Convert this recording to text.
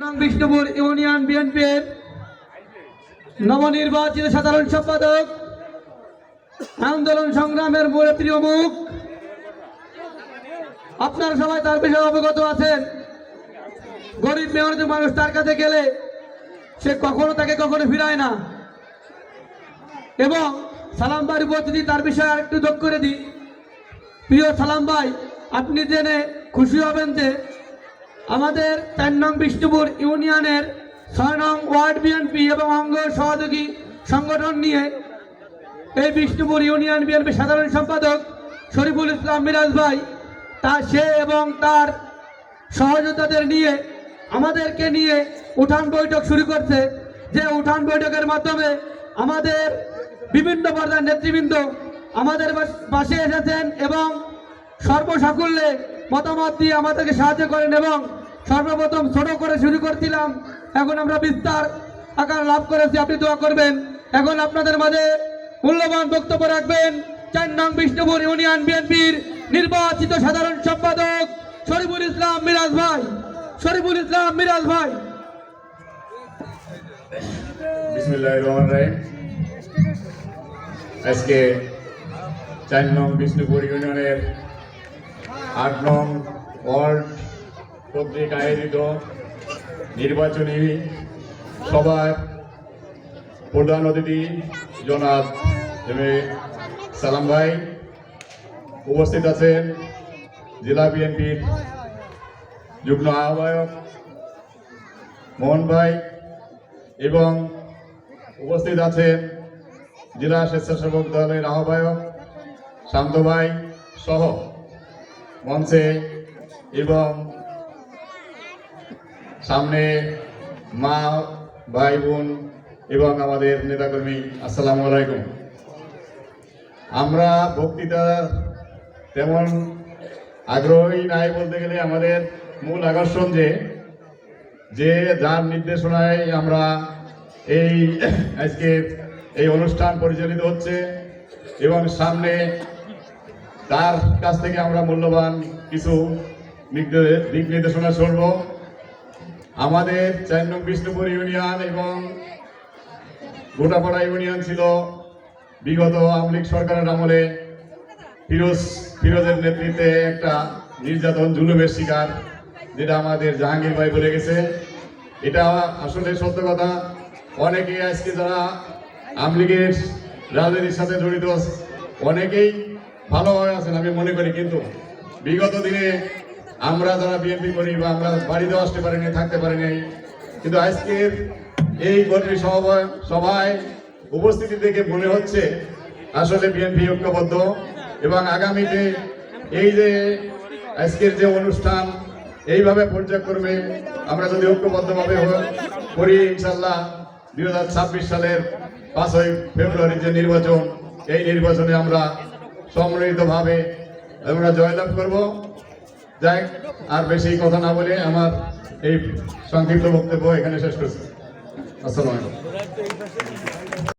Bishnupur union বিএনপির নবনির্বাচিত সাধারণ সম্পাদক। আন্দোলন সংগ্রামের প্রিয় মুখ। আপনারা সবাই তার বিষয়ে অবগত আছেন। গরিব মেহনত মানুষ তার কাছে গেলে সে কখনো তাকে কখনো ফিরায় না। এবং সালাম ভাইয়ের উপস্থিতি তার বিষয়ে আরেকটু যোগ করে দিই। প্রিয় সালাম ভাই, আপনি জেনে খুশি হবেন যে আমাদের চার নং বিষ্ণুপুর ইউনিয়নের ছয় নং ওয়ার্ড বিএনপি এবং অঙ্গ সহযোগী সংগঠন নিয়ে এই বিষ্ণুপুর ইউনিয়ন বিএনপি সাধারণ সম্পাদক শরীফুল ইসলাম মিরাজ ভাই, তা সে এবং তার সহযোদ্ধাদের নিয়ে আমাদেরকে নিয়ে উঠান বৈঠক শুরু করছে। যে উঠান বৈঠকের মাধ্যমে আমাদের বিভিন্ন পর্যায়ের নেতৃবৃন্দ আমাদের পাশে এসেছেন এবং সর্বসাকুল্যে মতামত দিয়ে আমাদেরকে সাহায্য করেন এবং সর্বপ্রথম ছোট করে শুরু করছিলাম। এখন আমরা বিস্তার আকার লাভ করেছি, আপনি দোয়া করবেন। এখন আপনাদের মাঝে মূল্যবান বক্তব্য রাখবেন। চার নং বিষ্ণুপুর ইউনিয়ন বিএনপির নির্বাচিত সাধারণ সম্পাদক শরীফুল ইসলাম মিরাজ ভাই। শরীফুল ইসলাম মিরাজ ভাই। আজকে চার নং বিষ্ণুপুর ইউনিয়নের আট নং ওয়ার্ড কর্তৃক আয়োজিত নির্বাচনী সভায় প্রধান অতিথি জনাব এম এ সালাম ভাই উপস্থিত আছেন জেলা বিএনপির যুগ্ম আহ্বায়ক মোহন ভাই এবং উপস্থিত আছেন জেলা স্বেচ্ছাসেবক দলের আহ্বায়ক শান্ত ভাই সহ মঞ্চে এবং সামনে মা, ভাই, বোন এবং আমাদের নেতাকর্মী, আসসালামু আলাইকুম। আমরা বক্তৃতা তেমন আগ্রহী নাই বলতে গেলে আমাদের মূল আকর্ষণ যে যে যার নির্দেশনায় আমরা এই আজকে এই অনুষ্ঠান পরিচালিত হচ্ছে এবং সামনে তার কাছ থেকে আমরা মূল্যবান কিছু দিক নির্দেশনা শুনব। আমাদের চার নং বিষ্ণুপুর ইউনিয়ন এবং গোটাপাড়া ইউনিয়ন ছিল বিগত আওয়ামী লীগ সরকারের আমলে। ফিরোজ, ফিরোজের নেতৃত্বে একটা নির্যাতন, জুলুমের শিকার, যেটা আমাদের জাহাঙ্গীর ভাই বলে গেছে। এটা আসলে সত্য কথা। অনেকেই আজকে যারা আওয়ামী লীগের রাজনীতির সাথে জড়িত অনেকেই ভালোভাবে আছেন আমি মনে করি, কিন্তু বিগত দিনে আমরা যারা বিএনপি করি বা আমরা বাড়িতেও আসতে পারিনি, থাকতে পারিনি, কিন্তু আজকের এই কর্মী সভায় উপস্থিতি দেখে মনে হচ্ছে আসলে বিএনপি ঐক্যবদ্ধ এবং আগামীতে এই যে আজকের যে অনুষ্ঠান, এইভাবে পর্যায়ক্রমে আমরা যদি ঐক্যবদ্ধভাবে করি ইনশাল্লাহ দুই হাজার ছাব্বিশ সালের পাঁচই ফেব্রুয়ারি যে নির্বাচন, এই নির্বাচনে আমরা সম্মিলিতভাবে আমরা জয়লাভ করব। যাই, আর বেশি কথা না বলে আমার এই সংক্ষিপ্ত বক্তব্য এখানে শেষ করছি। আসসালামু আলাইকুম।